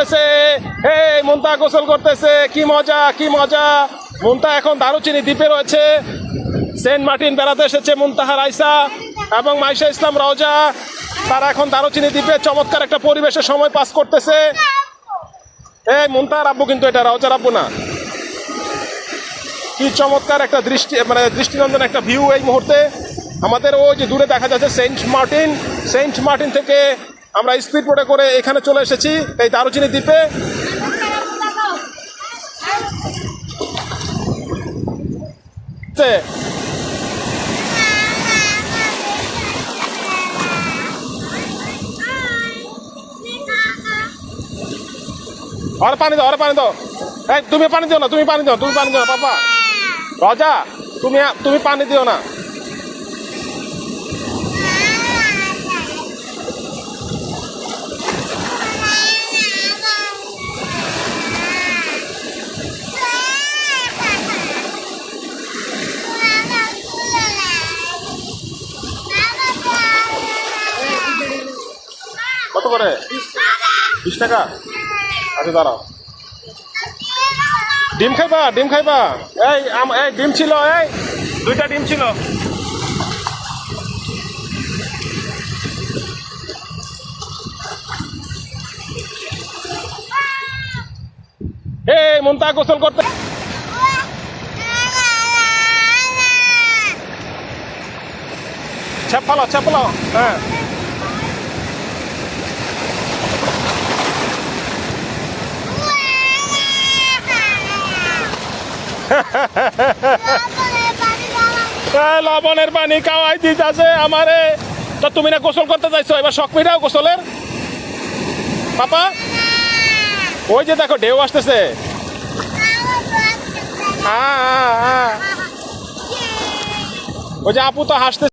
এই মুন্তা গোসল করতেছে। কি মজা কি মজা। মুন্তা এখন দারুচিনি দ্বীপে রয়েছে। সেন্ট মার্টিন বেড়াতে এসেছে মুন্তাহার আইসা এবং মাইশা ইসলাম রওজা। তারা এখন দারুচিনি দ্বীপে চমৎকার একটা পরিবেশে সময় পাস করতেছে। এই মুন্তাহার আব্বু কিন্তু এটা রওজার আব্বু না। কি চমৎকার একটা দৃষ্টি মানে দৃষ্টিনন্দন একটা ভিউ এই মুহূর্তে। আমাদের ওই যে দূরে দেখা যাচ্ছে সেন্ট মার্টিন। সেন্ট মার্টিন থেকে আমরা স্পিড বোটে করে এখানে চলে এসেছি। এই দারুচিনি দ্বীপে। আর পানি দাও, আর পানি দাও। এই, তুমি পানি দিও না, তুমি পানি দিও তুমি পানি দিও না, পাপা। রজা, তুমি তুমি পানি দিও না। কত করে? বিশ টাকা? আচ্ছা দাঁড়াও। ডিম খাইবা? ডিম খাইবা? এই এই, ডিম ছিল, এই, দুইটা ডিম ছিল। এই মন্তা গোসল করতে ছাপালো ছাপালো হ্যাঁ। লবণের পানি কাওয়াই দিতেছে আমারে। তো তুমি না গোসল করতে চাইছো এবার শখ মিটাও গোসলের। পাপা? ওই যে দেখো ঢেউ আসতেছে। আ, আ, আ। ওই যে আপু তো হাসতে